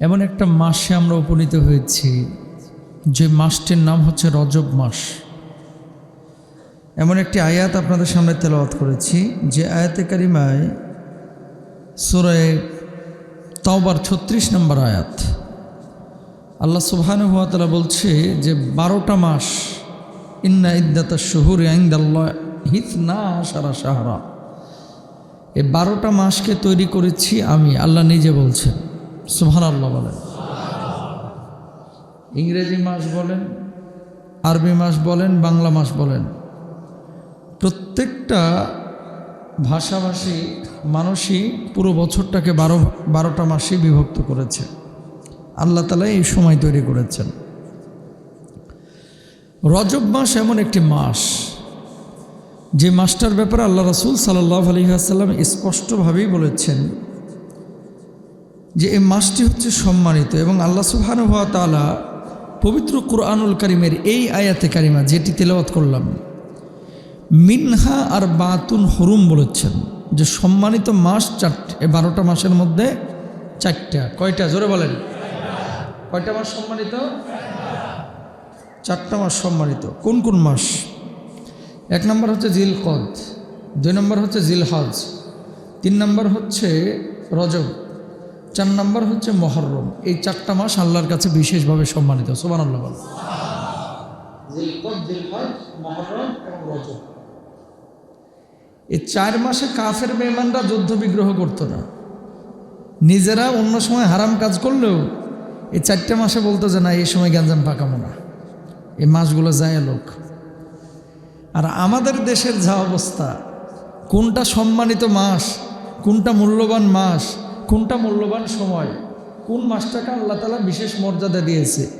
এমন একটা মাসে আমরা উপনীত হয়েছি, যে মাসটির নাম হচ্ছে রজব মাস। এমন একটি আয়াত আপনাদের সামনে তেলাওয়াত করেছি, যে আয়াতে কারিমায় সুরায় তাওবার ছত্রিশ নম্বর আয়াত। আল্লাহ সুবহান হুয়াতলা বলছে যে, বারোটা মাস, ইন্না ইদ্দাতা শহুর হিত না সারা সাহারা এই বারোটা মাসকে তৈরি করেছি আমি, আল্লাহ নিজে বলছেন। সুবহান আল্লাহ বলেন। ইংরেজি মাস বলেন, আরবি মাস বলেন, বাংলা মাস বলেন। প্রত্যেকটা ভাষাভাষী মানুষই পুরো বছরটাকে বারো, বারোটা মাসে বিভক্ত করেছে। আল্লাহ তালা এই সময় তৈরি করেছেন। রজব মাস এমন একটি মাস। যে মাসটার ব্যাপারে আল্লাহ রসুল সাল্লাহ আলহিহাসাল্লাম স্পষ্টভাবেই বলেছেন যে এই মাসটি হচ্ছে সম্মানিত এবং আল্লাহ সুবহানুয়া তালা পবিত্র কুরআনুল করিমের এই আয়াতে কারিমা যেটি তেলাওয়াত করলাম, মিনহা আর বাতুন হরুম বলেছেন যে সম্মানিত মাস চারটে বারোটা মাসের মধ্যে চারটা। কয়টা? জোরে বলেন। কয়টা মাস সম্মানিত? চারটা মাস সম্মানিত। কোন কোন মাস? এক নম্বর হচ্ছে জিল কদ দুই নম্বর হচ্ছে জিল হজ তিন নম্বর হচ্ছে রজব। চার নম্বর হচ্ছে মহরম। এই চারটা মাস আল্লাহর কাছে বিশেষভাবে সম্মানিত। সোমান আল্লাহ বল এই চার মাসে কাফের মেহমানরা যুদ্ধ বিগ্রহ করতো না। নিজেরা অন্য সময় হারাম কাজ করলেও এই চারটে মাসে বলতো যে না এই সময় গ্যাঞ্জাম পাকামো না। এই মাসগুলো যায় লোক। আর আমাদের দেশের যা অবস্থা কোনটা সম্মানিত মাস কোনটা মূল্যবান মাস কোনটা মূল্যবান সময়? কোন মাসটাকে আল্লাহ তালা বিশেষ মর্যাদা দিয়েছে?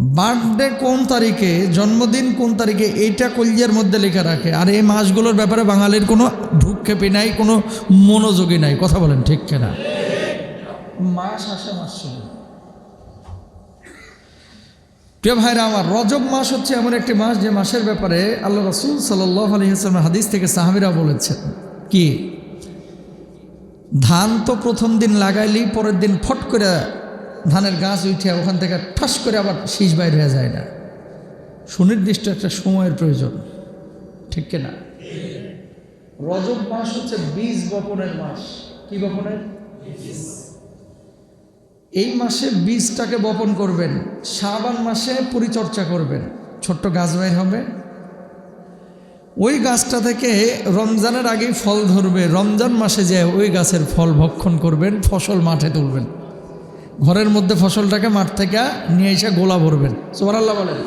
বার্থডে কোন তারিখে, জন্মদিন কোন তারিখে, এইটা কলিয়ার মধ্যে লেখা রাখে। আর এই মাসগুলোর ব্যাপারে বাঙালির কোনো ভ্রুক্ষেপই নাই, কোনো মনোযোগী নাই। কথা বলেন, ঠিক কেনা? মাস আসে, মাস চলে। প্রিয় ভাইরা আমার, রজব মাস হচ্ছে এমন একটি মাস যে মাসের ব্যাপারে আল্লাহ রসুল সাল্লাহ আলহিহাস্লামের হাদিস থেকে সাহাবিরা বলেছেন। কি? ধান তো প্রথম দিন লাগাইলেই পরের দিন ফট করে ধানের গাছ উঠে ওখান থেকে ঠাস করে আবার শীষ বাইর হয়ে যায় না। সুনির্দিষ্ট একটা সময়ের প্রয়োজন, ঠিক কিনা রজব মাস হচ্ছে বীজ বপনের মাস। কি বপনের? এই মাসে বীজটাকে বপন করবেন শ্রাবান মাসে পরিচর্যা করবেন। ছোট্ট গাছ বের হবে ওই গাছটা থেকে রমজানের আগেই ফল ধরবে, রমজান মাসে যে ওই গাছের ফল ভক্ষণ করবেন, ফসল মাঠে তুলবেন। ঘরের মধ্যে ফসলটাকে মাঠ থেকে নিয়ে এসে গোলা ভরবেন। সোমারাল্লাহ বলেন।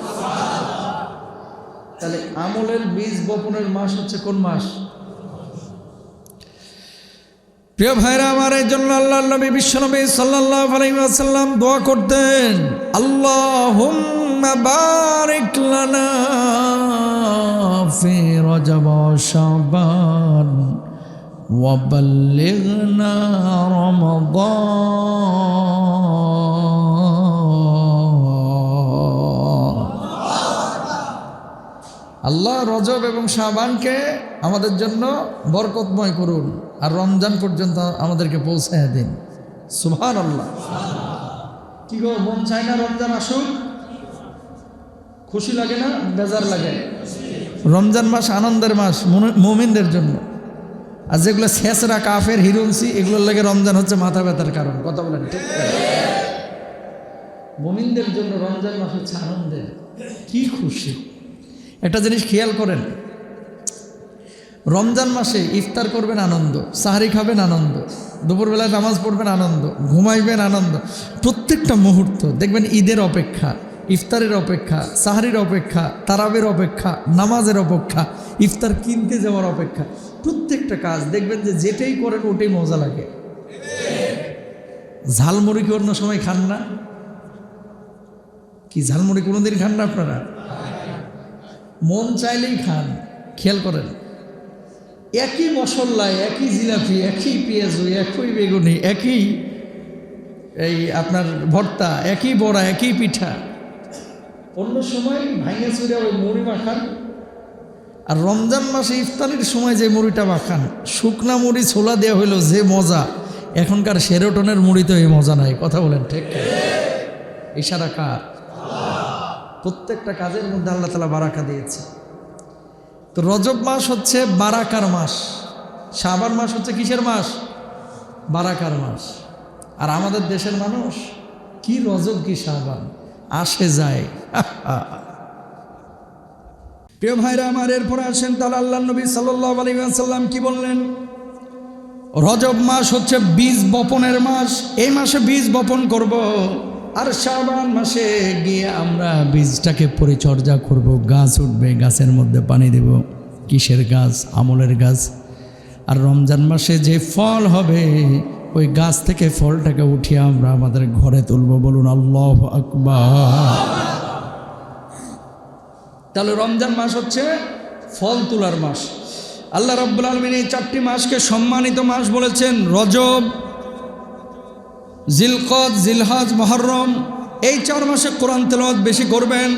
তাহলে আমলের বীজ বপনের মাস হচ্ছে কোন মাস? প্রিয় ভাইরা আমার এই জন্য আল্লাহ নবী বিশ্বনবী সাল্লাহ আলাইসাল্লাম দোয়া করতেন আল্লাহ বারিক লানা রজব শাবান وبلغنا رمضان আল্লাহ রজব এবং শাবানকে আমাদের জন্য বরকতময় করুন আর রমজান পর্যন্ত আমাদেরকে পৌঁছায় দিন সুভান আল্লাহ কি গো মন চায় না রমজান আসুক খুশি লাগে না বেজার লাগে রমজান মাস আনন্দের মাস মুমিনদের জন্য। আর যেগুলো শেষরা কাফের হিরুনসি এগুলোর লাগে রমজান হচ্ছে মাথা ব্যথার কারণ। কথা বলেন, ঠিক মুমিনদের জন্য রমজান মাস হচ্ছে আনন্দের। কি খুশি। একটা জিনিস খেয়াল করেন। রমজান মাসে ইফতার করবেন আনন্দ, সাহারি খাবেন আনন্দ, দুপুরবেলায় নামাজ পড়বেন আনন্দ, ঘুমাইবেন আনন্দ। প্রত্যেকটা মুহূর্ত দেখবেন ঈদের অপেক্ষা। ইফতারের অপেক্ষা, সাহারির অপেক্ষা, তারাবের অপেক্ষা, নামাজের অপেক্ষা, ইফতার কিনতে যাওয়ার অপেক্ষা, প্রত্যেকটা কাজ দেখবেন যে যেটাই করেন ওটাই মজা লাগে। ঝালমুড়ি কি অন্য সময় খান না? কি ঝালমুড়ি কোনোদিন খান না আপনারা? মন চাইলেই খান, খেয়াল করেন। একই মশলায় একই জিলাপি, একই পেঁয়াজ, একই বেগুনি, একই এই আপনার ভর্তা, একই বড়া, একই পিঠা। অন্য সময় ভাঙে চুরে ওই মুড়ি মাখান। আর রমজান মাসে ইফতারির সময় যে মুড়িটা মাখান, শুকনা মুড়ি ছোলা দেওয়া হইল যে মজা, এখনকার সেরোটনের মুড়ি তো এই মজা নাই, কথা বলেন ঠিক ইশারা কার? প্রত্যেকটা কাজের মধ্যে আল্লাহ তালা বারাকা দিয়েছে। তো রজব মাস হচ্ছে বারাকার মাস। শাবান মাস হচ্ছে কিসের মাস? বারাকার মাস। আর আমাদের দেশের মানুষ, কি রজব, কি শাবান? আসে যায়। প্রিয় ভাইরা আমার, এরপর আসেন তাহলে আল্লাহ নবী সাল্লাহ আলী সাল্লাম কি বললেন? রজব মাস হচ্ছে বীজ বপনের মাস, এই মাসে বীজ বপন করব। আর শ্রাবণ মাসে গিয়ে আমরা বীজটাকে পরিচর্যা করব, গাছ উঠবে, গাছের মধ্যে পানি দেব। কিসের গাছ? আমলের গাছ। আর রমজান মাসে যে ফল হবে ওই গাছ থেকে ফলটাকে উঠিয়ে আমরা আমাদের ঘরে তুলব। বলুন, আল্লাহ আকবার। তাহলে রমজান মাস হচ্ছে ফল তোলার মাস। আল্লাহ রব্বুল আলমিন এই চারটি মাসকে সম্মানিত মাস বলেছেন। রজব, জিলকদ, জিলহাজ, মহরম। এই চার মাসে কোরআন তেলাওয়াত বেশি করবেন,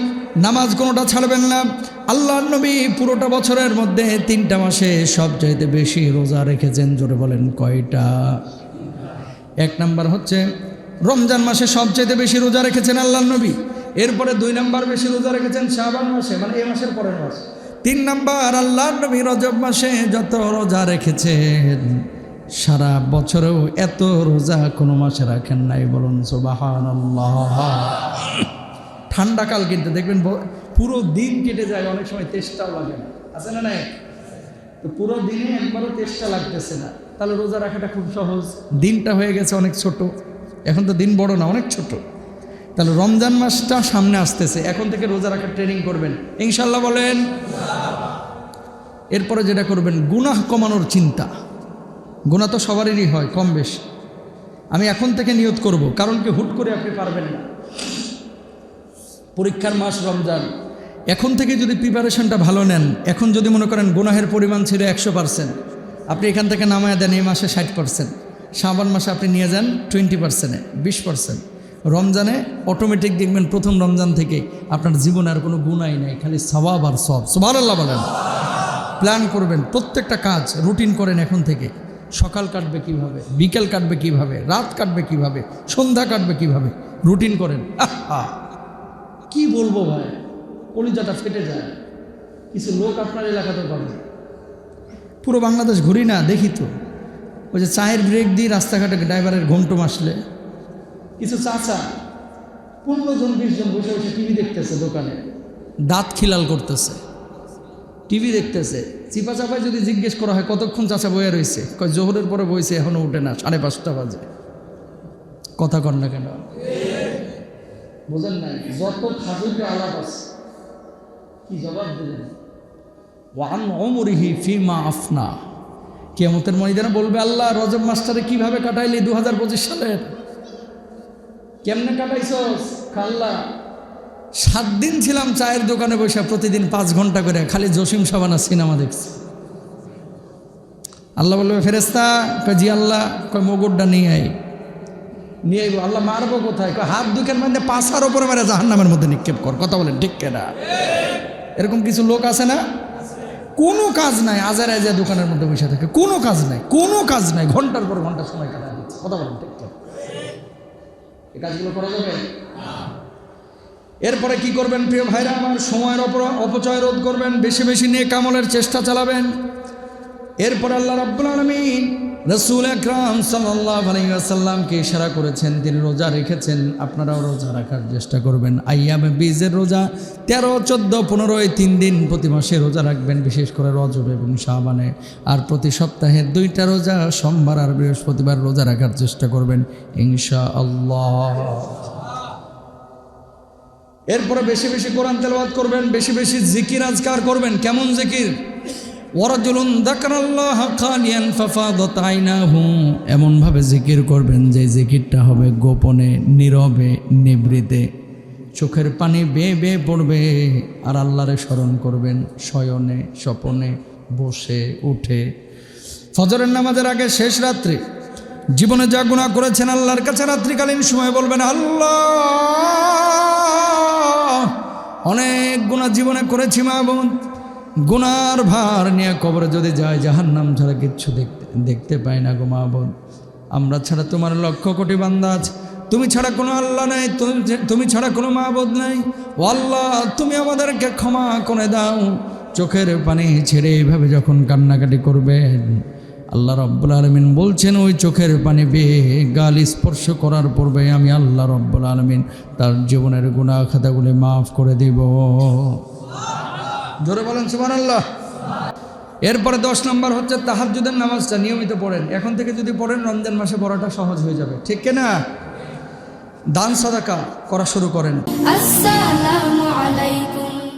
নামাজ কোনোটা ছাড়বেন না। আল্লাহ নবী পুরোটা বছরের মধ্যে তিনটা মাসে সবচাইতে বেশি রোজা রেখেছেন, জোরে বলেন কয়টা? এক নাম্বার হচ্ছে, রমজান মাসে সবচেয়ে বেশি রোজা রেখেছেন আল্লাহ নবী। এরপরে দুই নাম্বার বেশি রোজা রেখেছেন শাবান মাসে মানে এই মাসের পরের মাস। তিন নাম্বার আল্লাহ নবী রজব মাসে যত রোজা রেখেছেন, সারা বছরেও এত রোজা কোনো মাসে রাখেন নাই বলুন সুবাহান ঠান্ডাকাল কিন্তু, দেখবেন পুরো দিন কেটে যায়, অনেক সময় তেষ্টাও লাগে না। আছে না নাই? তো পুরো দিনে একবারও তেষ্টা লাগতেছে না। তাহলে রোজা রাখাটা খুব সহজ। দিনটা হয়ে গেছে অনেক ছোট। এখন তো দিন বড় না, অনেক ছোট। তাহলে রমজান মাসটা সামনে আসতেছে, এখন থেকে রোজা রাখার ট্রেনিং করবেন। ইনশাল্লাহ বলেন। এরপরে যেটা করবেন, গুনাহ কমানোর চিন্তা। গুণা তো সবারই হয়, কম বেশি। আমি এখন থেকে নিয়ত করব, কারণ কি হুট করে আপনি পারবেন না। পরীক্ষার মাস রমজান। এখন থেকে যদি প্রিপারেশনটা ভালো নেন, এখন যদি মনে করেন গুনাহের পরিমাণ ছিল একশো পার্সেন্ট আপনি এখান থেকে নামায় দেন, এই মাসে ষাট পার্সেন্ট শ্রাবণ মাসে আপনি নিয়ে যান টোয়েন্টি পার্সেন্টে বিশ পার্সেন্ট রমজানে অটোমেটিক দেখবেন প্রথম রমজান থেকে আপনার জীবনে আর কোনো গুণাই নাই, খালি সবাব আর সব সবার আল্লাহ বলেন। প্ল্যান করবেন, প্রত্যেকটা কাজ রুটিন করেন এখন থেকে। সকাল কাটবে কীভাবে, বিকেল কাটবে কীভাবে, রাত কাটবে কীভাবে, সন্ধ্যা কাটবে কীভাবে রুটিন করেন! কি বলব ভাই? কলিজাটা ফেটে যায়। কিছু লোক আপনার এলাকাতে পাবে। পুরো বাংলাদেশ ঘুরি না, দেখি তো। ওই যে চায়ের ব্রেক দিয়ে রাস্তাঘাটে ড্রাইভারের ঘুমটুম আসলে। কিছু চাচা, পনেরো জন, বিশ জন বসে বসে টিভি দেখতেছে দোকানে। দাঁত খিলাল করতেছে। টিভি দেখতেছে। চিপা চাপায় যদি জিজ্ঞেস করা হয়, কতক্ষণ চাচা বয়ে রয়েছে কয়, জোহরের পরে বইছে, এখনও উঠে না, সাড়ে পাঁচটা বাজে। কথা কর না কেন? বোঝেন নাই, যত খাজুরকে আলাপ আছে, কি জবাব দিলেন? ওয়ান অমরিহি ফিমা আফনা। কেমতের ময়দানে বলবে আল্লাহ, রজব মাস্টারে কীভাবে কাটাইলি দু হাজার পঁচিশ সালের? কেমনে কাটাইছস? কাল্লা সাত দিন ছিলাম চায়ের দোকানে বসে, প্রতিদিন পাঁচ ঘণ্টা করে, খালি জসিম সাবানা সিনেমা দেখছি। আল্লাহ বলবে ফেরেস্তা কয়, জি আল্লাহ, কয়, মগুরটা নিয়ে আই নিয়ে আইব। আল্লাহ মারবো কোথায়? কয়, হাত দুঃখের মধ্যে পাশার ওপরে মারে জাহান্নামের মধ্যে নিক্ষেপ কর। কথা বলেন ঠিক কেনা? এরকম কিছু লোক আছে না? কোনো কাজ নাই, আজার আজার দোকানের মধ্যে বসে থাকে। কোনো কাজ নাই, কোনো কাজ নাই, ঘণ্টার পর ঘণ্টা সময় কাটা দিচ্ছে। কথা বলেন ঠিক এই কাজগুলো করা যাবে? এরপরে কি করবেন প্রিয় ভাইরা? আমার সময়ের অপচয় রোধ করবেন, বেশি বেশি নিয়ে কামলের চেষ্টা চালাবেন। এরপর আল্লাহ রাব্বুল আলমিন রসুল আকরাম সাল্লাহ আলাইসাল্লামকে ইশারা করেছেন, তিনি রোজা রেখেছেন। আপনারাও রোজা রাখার চেষ্টা করবেন। আইয়ামে বীজের রোজা, তেরো, চোদ্দ পনেরোই তিন দিন প্রতি মাসে রোজা রাখবেন, বিশেষ করে রজব এবং শাহবানে আর প্রতি সপ্তাহে দুইটা রোজা, সোমবার আর বৃহস্পতিবার রোজা রাখার চেষ্টা করবেন ইনশা আল্লাহ এরপরে বেশি বেশি কোরআন তেলাওয়াত করবেন, বেশি বেশি জিকির আজকার করবেন। কেমন জিকির? ওয়ারাজুলুন দাকারাল্লাহ খালিয়ান ফাফাদাত আইনাহু। এমন ভাবে জিকির করবেন যে জিকিরটা হবে গোপনে, নীরবে, নিবৃতে। চোখের পানি বেয়ে বেয়ে পড়বে আর আল্লাহরে স্মরণ করবেন শয়নে, স্বপনে, বসে, উঠে। ফজরের নামাজের আগে শেষ রাত্রি। জীবনে যা গুণা করেছেন আল্লাহর কাছে রাত্রিকালীন সময় বলবেন, আল্লাহ, অনেক গুণা জীবনে করেছি মা বোন। গুনার ভার নিয়ে কবরে যদি যায় জাহান নাম ছাড়া কিচ্ছু দেখতে দেখতে পাই না গো মা বোন। আমরা ছাড়া তোমার লক্ষ কোটি বান্দা আছে। তুমি ছাড়া কোনো আল্লাহ নাই, তুমি- ছাড়া কোনো মাহবুদ নাই। ও আল্লাহ, তুমি আমাদেরকে ক্ষমা করে দাও। চোখের পানি ছেড়ে এইভাবে যখন কান্নাকাটি করবেন, আল্লাহ রব্বুল আলমিন বলছেন, ওই চোখের পানি বেয়ে গাল স্পর্শ করার পূর্বে আমি আল্লাহ রব্বুল আলমিন তার জীবনের গুণা খাতাগুলি মাফ করে দিব। ধরে বলেন সুবান আল্লাহ এরপরে দশ নম্বর হচ্ছে তাহাজুদের নামাজটা নিয়মিত পড়েন। এখন থেকে যদি পড়েন, রমজান মাসে পড়াটা সহজ হয়ে যাবে। ঠিক না? দান, সদাকা করা শুরু করেন। আসসালামু আলাইকুম।